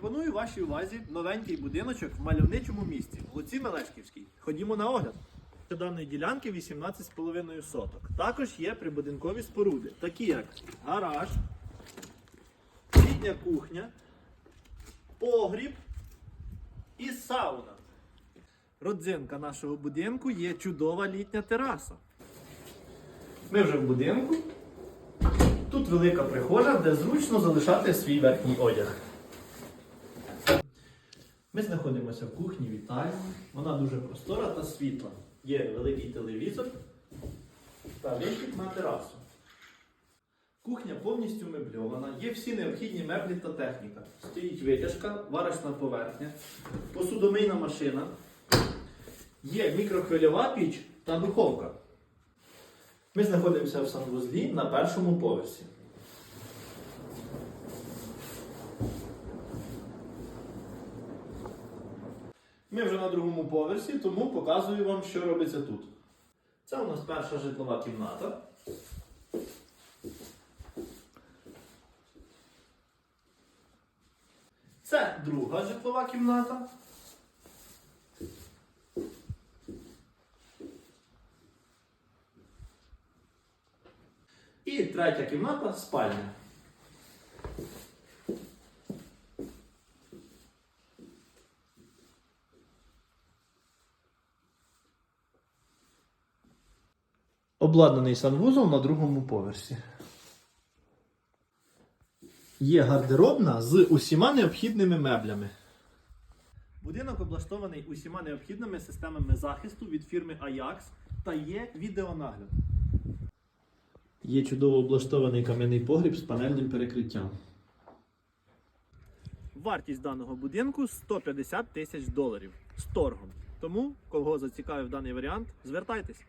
Пропоную вашій увазі новенький будиночок в мальовничому місті, в Луці Мелешківській. Ходімо на огляд. До даної ділянки 18,5 соток. Також є прибудинкові споруди, такі як гараж, літня кухня, погріб і сауна. Родзинка нашого будинку є чудова літня тераса. Ми вже в будинку. Тут велика прихожа, де зручно залишати свій верхній одяг. Ми знаходимося в кухні вітальні. Вона дуже простора та світла. Є великий телевізор та вихід на терасу. Кухня повністю мебльована, є всі необхідні меблі та техніка. Стоїть витяжка, варочна поверхня, посудомийна машина, є мікрохвильова піч та духовка. Ми знаходимося в санвузлі на першому поверсі. Ми вже на другому поверсі, тому показую вам, що робиться тут. Це у нас перша житлова кімната. Це друга житлова кімната. І третя кімната спальня. Обладнаний санвузол на другому поверсі. Є гардеробна з усіма необхідними меблями. Будинок облаштований усіма необхідними системами захисту від фірми Ajax та є відеонагляд. Є чудово облаштований кам'яний погріб з панельним перекриттям. Вартість даного будинку 150 тисяч доларів з торгом. Тому, кого зацікавив даний варіант, звертайтесь.